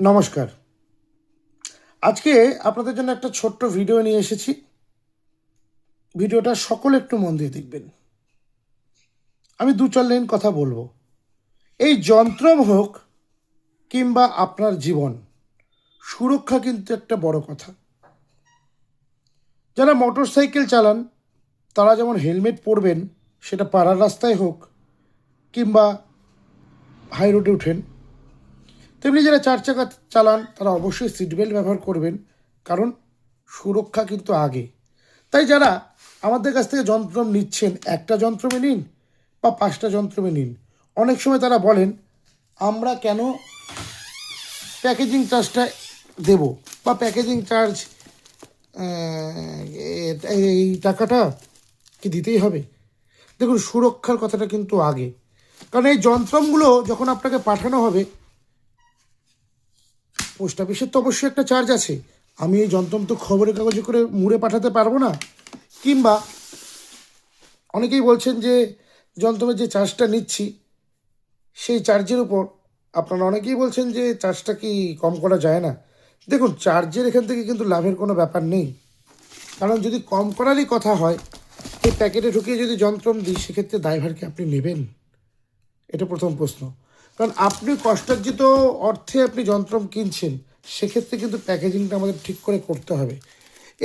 নমস্কার। আজকে আপনাদের জন্য একটা ছোট্ট ভিডিও নিয়ে এসেছি। ভিডিওটা সকলে একটু মন দিয়ে দেখবেন। আমি দু চার লাইন কথা বলব। এই যন্ত্র হোক কিংবা আপনার জীবন, সুরক্ষা কিন্তু একটা বড় কথা। যারা মোটর সাইকেল চালান, তারা যেমন হেলমেট পরবেন, সেটা পাড়ার রাস্তায় হোক কিংবা হাই রোডে ওঠেন তেমনি যারা চার চাকা চালান, তারা অবশ্যই সিট বেল্ট ব্যবহার করবেন, কারণ সুরক্ষা কিন্তু আগে। তাই যারা আমাদের কাছ থেকে যন্ত্র নিচ্ছেন, একটা যন্ত্রমে নিন বা পাঁচটা যন্ত্রমে নিন। অনেক সময় তারা বলেন, আমরা কেন প্যাকেজিং চার্জটা দেব বা প্যাকেজিং চার্জ এই টাকাটা কি দিতেই হবে? দেখুন, সুরক্ষার কথাটা কিন্তু আগে। কারণ এই যন্ত্রমগুলো যখন আপনাকে পাঠানো হবে পোস্ট অফিসের তো অবশ্যই একটা চার্জ আছে। আমি এই যন্ত্রম তো খবরের কাগজে করে মুড়ে পাঠাতে পারব না। কিংবা অনেকেই বলছেন যে যন্ত্রমের যে চার্জটা নিচ্ছি, সেই চার্জের উপর আপনারা অনেকেই বলছেন যে চার্জটা কি কম করা যায় না। দেখুন চার্জের এখান থেকে কিন্তু লাভের কোনো ব্যাপার নেই। কারণ যদি কম করারই কথা হয় এই প্যাকেটে ঢুকিয়ে যদি যন্ত্রম দিই, সেক্ষেত্রে ড্রাইভারকে আপনি নেবেন? এটা প্রথম প্রশ্ন। কারণ আপনি কষ্টার্জিত অর্থে আপনি যন্ত্রম কিনছেন, সেক্ষেত্রে কিন্তু প্যাকেজিংটা আমাদের ঠিক করে করতে হবে।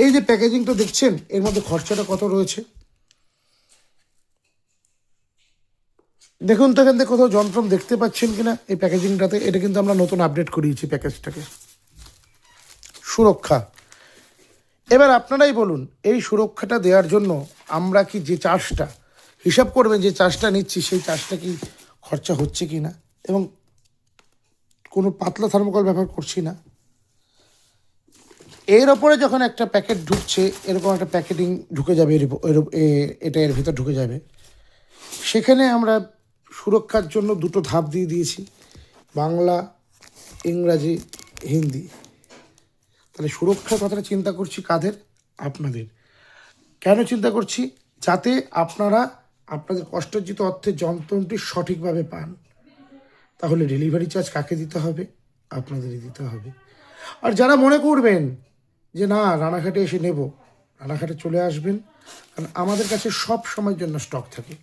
এই যে প্যাকেজিংটা দেখছেন, এর মধ্যে খরচাটা কত রয়েছে? দেখুন তো এখান থেকে কোথাও যন্ত্রম দেখতে পাচ্ছেন কিনা এই প্যাকেজিংটাতে, এটা কিন্তু আমরা নতুন আপডেট করিয়েছি প্যাকেজটাকে। সুরক্ষা। এবার আপনারাই বলুন, এই সুরক্ষাটা দেওয়ার জন্য আমরা কি যে চার্জটা হিসাব করবেন যে চার্জটা নিচ্ছি, সেই চার্জটা কি খরচা হচ্ছে কি না এবং কোনো পাতলা থার্মোকল ব্যবহার করছি না। এর ওপরে যখন একটা প্যাকেট ঢুকছে, এরকম একটা প্যাকেটিং ঢুকে যাবে, এর এটা এর ভিতর ঢুকে যাবে। সেখানে আমরা সুরক্ষার জন্য দুটো ধাপ দিয়ে দিয়েছি, বাংলা, ইংরাজি, হিন্দি। তাহলে সুরক্ষার কথাটা চিন্তা করছি কাদের? আপনাদের। কেন চিন্তা করছি? যাতে আপনারা আপনাদের কষ্টার্জিত অর্থের যন্ত্রটি সঠিকভাবে পান। তাহলে ডেলিভারি চার্জ কাকে দিতে হবে? আপনাদেরই দিতে হবে। আর যারা মনে করবেন যে না, রানাঘাটে এসে নেব, রানাঘাটে চলে আসবেন, কারণ আমাদের কাছে সব সময়ের জন্য স্টক থাকে।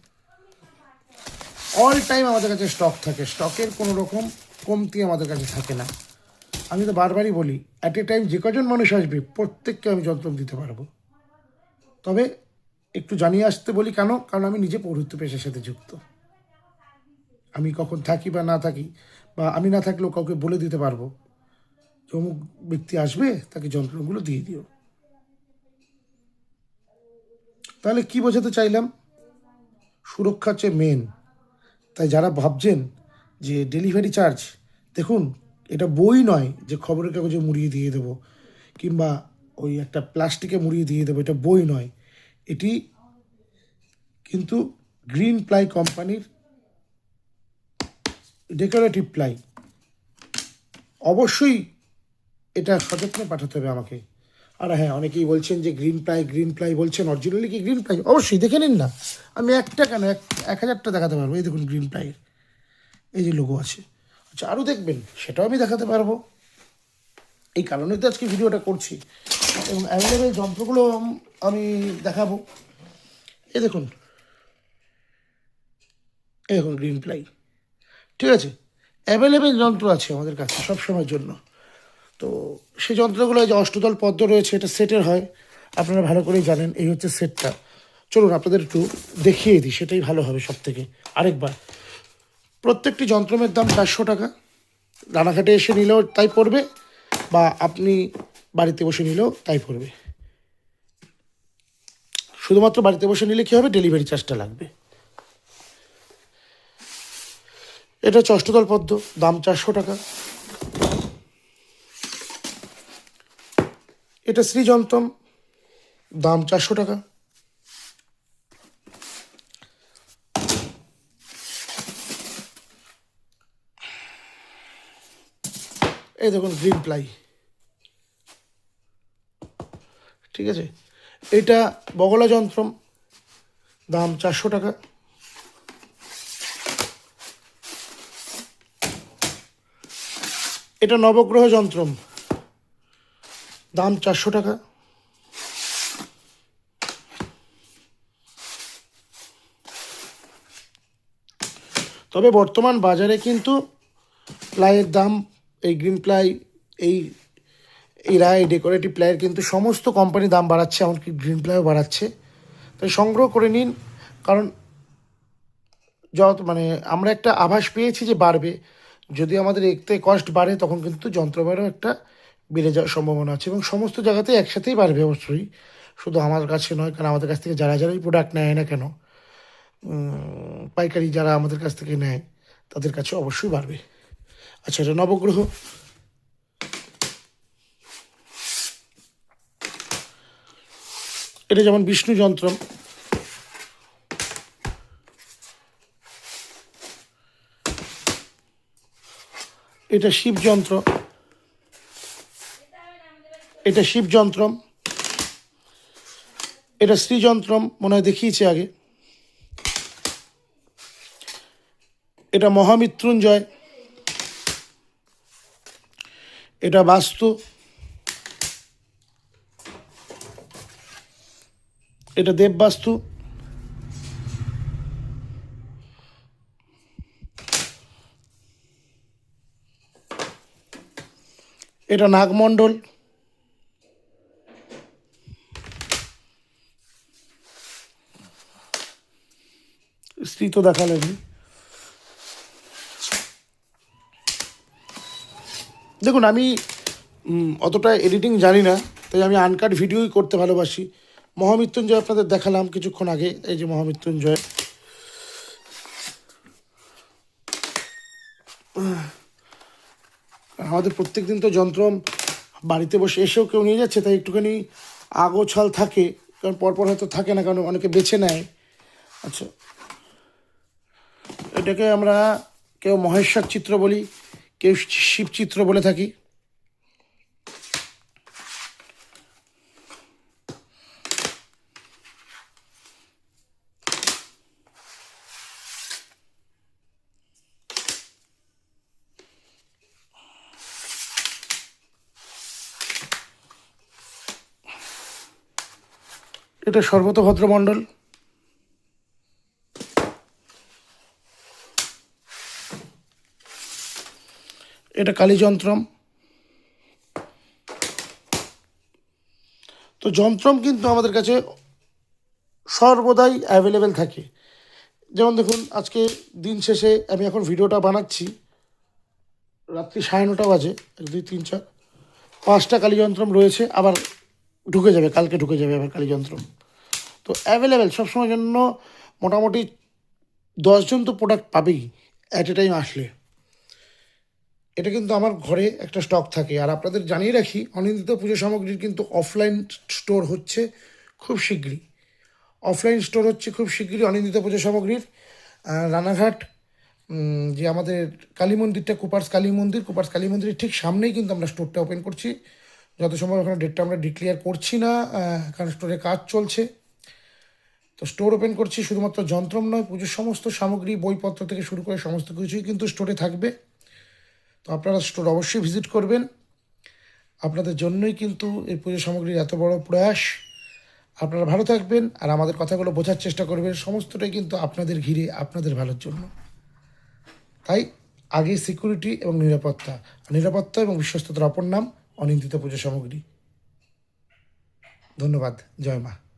অল টাইম আমাদের কাছে স্টক থাকে। স্টকের কোনো রকম কমতি আমাদের কাছে থাকে না। আমি তো বারবারই বলি অ্যাট এ টাইম যে কজন মানুষ আসবে, প্রত্যেককে আমি যন্ত্র দিতে পারব। তবে একটু জানিয়ে আসতে বলি কেন? কারণ আমি নিজে পৌরহিত্য পেশার সাথে যুক্ত। আমি কখন থাকি বা না থাকি, বা আমি না থাকলেও কাউকে বলে দিতে পারব, যে অমুক ব্যক্তি আসবে, তাকে যন্ত্রগুলো দিয়ে দিও। তাহলে কি বোঝাতে চাইলাম? সুরক্ষা হচ্ছে মেন তাই যারা ভাবছেন যে ডেলিভারি চার্জ দেখুন, এটা বই নয় যে খবরের কাগজে মুড়িয়ে দিয়ে দেবো, কিংবা ওই একটা প্লাস্টিকে মুড়িয়ে দিয়ে দেবো, এটা বই নয়। এটি কিন্তু গ্রিন প্লাই কোম্পানির ডেকোরেটিভ প্লাই অবশ্যই এটা সযত্নে পাঠাতে হবে আমাকে। আর হ্যাঁ অনেকেই বলছেন যে গ্রিন প্লাই গ্রিন প্লাই বলছেন। অরিজিনালি কি গ্রিন প্লাই অবশ্যই, দেখে নিন না। আমি একটা কেন? এক এক হাজারটা দেখাতে পারব। এই দেখুন গ্রিন প্লাইয়ের এই যে লোগো আছে। আচ্ছা আরও দেখবেন, সেটাও আমি দেখাতে পারব। এই কারণেই তো আজকে ভিডিওটা করছি। এবং অ্যাভেলেবেল যন্ত্রগুলো আমি দেখাবো। এই দেখুন। এই দেখুন গ্রিন প্লাই ঠিক আছে? অ্যাভেলেবেল যন্ত্র আছে আমাদের কাছে সব সময়ের জন্য। তো সেই যন্ত্রগুলো যে অষ্টদল পদ্ম রয়েছে, এটা সেটের হয়। আপনারা ভালো করেই জানেন, এই হচ্ছে সেটটা চলুন, আপনাদের একটু দেখিয়ে দিই, সেটাই ভালো হবে সব থেকে আরেকবার। প্রত্যেকটি যন্ত্রমের দাম চারশো টাকা। রানাঘাটে এসে নিলেও তাই পড়বে, বা আপনি বাড়িতে বসে নিলেও তাই পড়বে। শুধুমাত্র বাড়িতে বসে নিলে কী হবে? ডেলিভারি চার্জটা লাগবে। এটা হচ্ছে অষ্টদল পদ্ম, দাম চারশো টাকা। এটা শ্রীযন্ত্রম দাম চারশো টাকা। এই দেখুন, গ্রিন প্লাই। ঠিক আছে? এটা বগলা যন্ত্রম, দাম চারশো টাকা। এটা নবগ্রহ যন্ত্রম। দাম চারশো টাকা। তবে বর্তমান বাজারে কিন্তু প্লাইয়ের দাম, এই গ্রিন প্লাই, এই এই রায়, ডেকোরেটিভ প্লাইয়ের কিন্তু সমস্ত কোম্পানি দাম বাড়াচ্ছে, এমনকি গ্রিন প্লাইও বাড়াচ্ছে। তাই সংগ্রহ করে নিন, কারণ যত মানে আমরা একটা আভাস পেয়েছি যে বাড়বে। যদি আমাদের এতে কস্ট বাড়ে, তখন কিন্তু যন্ত্রবারও একটা বেড়ে যাওয়ার সম্ভাবনা আছে এবং সমস্ত জায়গাতেই একসাথেই বাড়বে অবশ্যই। শুধু আমার কাছে নয়, কারণ আমাদের কাছ থেকে যারা যারাই প্রোডাক্ট নেয় না কেন পাইকারি যারা আমাদের কাছ থেকে নেয়, তাদের কাছে অবশ্যই বাড়বে। আচ্ছা এটা নবগ্রহ। এটা যেমন বিষ্ণু যন্ত্রম। এটা শিব যন্ত্র। এটা শিব যন্ত্রম এটা শ্রীযন্ত্রম মনে হয় দেখিয়েছি আগে। এটা মহামৃত্যুঞ্জয়। এটা বাস্তু। এটা দেববাস্তু। এটা নাগমণ্ডল। স্ত্রী তো দেখালেন। দেখুন, আমি অতটা এডিটিং জানি না, তাই আমি আনকাট ভিডিওই করতে ভালোবাসি। মহামৃত্যুঞ্জয় আপনাদের দেখালাম কিছুক্ষণ আগে, এই যে মহামৃত্যুঞ্জয়। আমাদের প্রত্যেক দিন তো যন্ত্র বাড়িতে বসে এসেও কেউ নিয়ে যাচ্ছে, তাই একটুখানি আগোছাল থাকে, কারণ পরপর হয়তো থাকে না, কারণ অনেকে বেছে নেয়। আচ্ছা এটাকে আমরা কেউ মহেশ্বর চিত্র বলি, কেউ শিব চিত্র বলে থাকি। এটা সর্বতভদ্র মণ্ডল। এটা কালীযন্ত্রম। তো যন্ত্রম কিন্তু আমাদের কাছে সর্বদাই অ্যাভেলেবেল থাকে। যেমন দেখুন, আজকে দিন শেষে আমি এখন ভিডিওটা বানাচ্ছি। রাত্রি সাড়ে নটা বাজে, এক, দুই, তিন, চার। পাঁচটা কালীযন্ত্রম রয়েছে, আবার ঢুকে যাবে, কালকে ঢুকে যাবে আবার কালীযন্ত্রম। তো অ্যাভেলেবেল সবসময় জন্য মোটামুটি দশজন তো প্রোডাক্ট পাবেই অ্যাট এ টাইম আসলে। এটা কিন্তু আমার ঘরে একটা স্টক থাকে। আর আপনাদের জানিয়ে রাখি, অনিন্দিত পুজো সামগ্রীর কিন্তু অফলাইন স্টোর হচ্ছে খুব শীঘ্রই অফলাইন স্টোর হচ্ছে খুব শীঘ্রই অনিন্দিত পুজো সামগ্রীর। রানাঘাট যে আমাদের কালী মন্দিরটা, কুপার্স কালী মন্দির, কুপার্স কালী মন্দিরের ঠিক সামনেই কিন্তু আমরা স্টোরটা ওপেন করছি। যত সময় ওখানে ডেটটা আমরা ডিক্লেয়ার করছি না কারণ স্টোরে কাজ চলছে। তো স্টোর ওপেন করছি, শুধুমাত্র যন্ত্রম নয়, পুজোর সমস্ত সামগ্রী, বইপত্র থেকে শুরু করে সমস্ত কিছুই কিন্তু স্টোরে থাকবে। তো আপনারা স্টোর অবশ্যই ভিজিট করবেন। আপনাদের জন্যই কিন্তু এই পুজো সামগ্রীর এত বড় প্রয়াস। আপনারা ভালো থাকবেন আর আমাদের কথাগুলো বোঝার চেষ্টা করবেন। সমস্তটাই কিন্তু আপনাদের ঘিরে, আপনাদের ভালোর জন্য। তাই আগে সিকিউরিটি এবং নিরাপত্তা। নিরাপত্তা এবং বিশ্বস্ততার অপর নাম অনিন্দিত পুজো সামগ্রী। ধন্যবাদ। জয় মা।